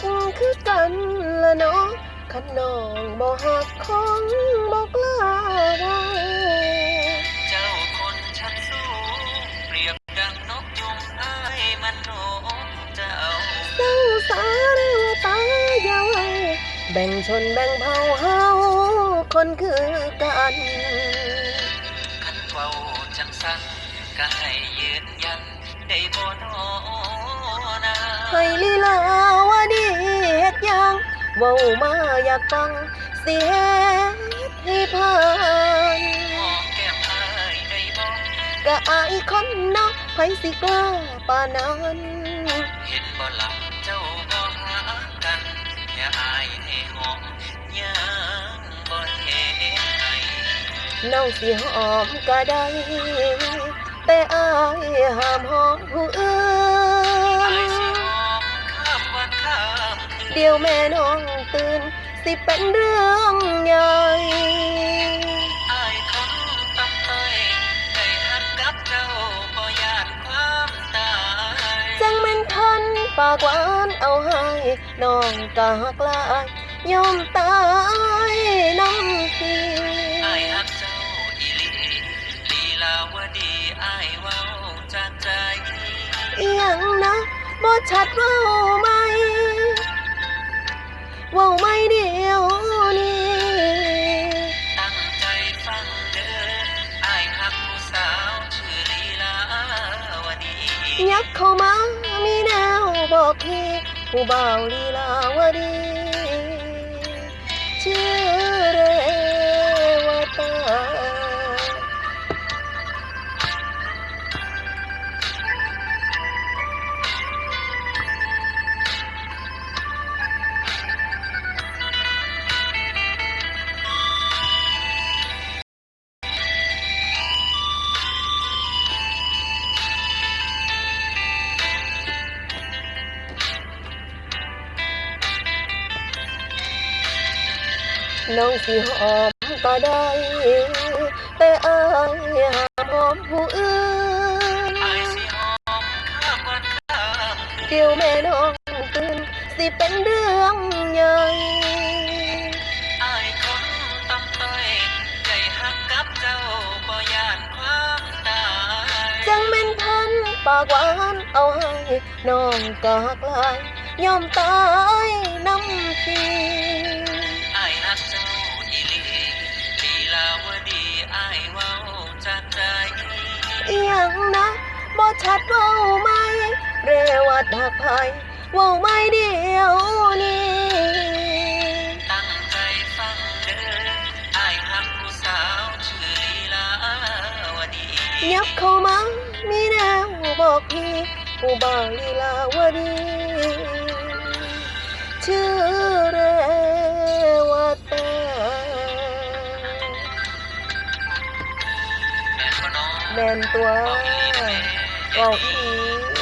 คือกันละเนาะขันน้องบ่หักของบ่กล้าเว้าเจ้าคนชั้นสูงเปรียบดังนกยุงอ้ยมันโหนเจ้าเศร้าสาเรียว่าตายยาวแบ่งชนแบ่งเผ่าเฮาคนคือกันคันเว้าจังสันก็ให้ยืนยันได้บ่นอนาให้ลีลาวดี ดหยังเว้ามาอยากฟังสิเฮ็ดให้ผ่านหอมแก้มอ้ายได้บ่กะอายคนเนาะไผสิกล้าปานนั้นเห็นบ่หลับเจ้าบ่หากันแค่อายให้หอมยังบ่เห็นให้น้องสิหอมก็ได้ แต่อายห้ามหอมผู้อื่อ แม่น้องตื่น สิเป็นเรื่องใหญ่อายคนตำต้อยได้หักกับเจ้าบ่ยานความตายจังแม่นทันปากหวานเอาให้น้องกะหักลายยอมตายน้ำทีอายหักเจ้าอีหลีลีลาวดีอายเว้าจากใจเอียงนะบ่ชัดเว้าไหม เว้าไม่เดียวนี้ตั้งใจฟังเด้ออายหักผู้สาวชื่อลีลาวดียับเข้ามามีแนวบอกทีผู้บ่าวลีลาวดี น้องสิหอมก็ได้แต่อายห้ามหอมผู้อื่นอายสิหอมข้ามวันข้ามคืนเดี๋ยวแม่น้องตื่นสิเป็นเรื่องใหญ่อายคนตำต้อยใจหักกับเจ้าบ่ยานความตายจังแม่นพันปากหวานเอาให้น้องกะหักลายยอมตายน้ำที ว้าจากใจเอียงนะบ่ชัดเว้าไหมเรวัดหักไผเว้าไม่เดียวนี้ตั้งใจฟังเด้ออายหักผู้สาวชื่อลีลาวดียับเข้ามามีแนวบอกพี่ผู้บ่าวลีลาวดีชื่อ แม่นบ่น้องแมนตัวบอกอีหลีเด้อบอกดีอี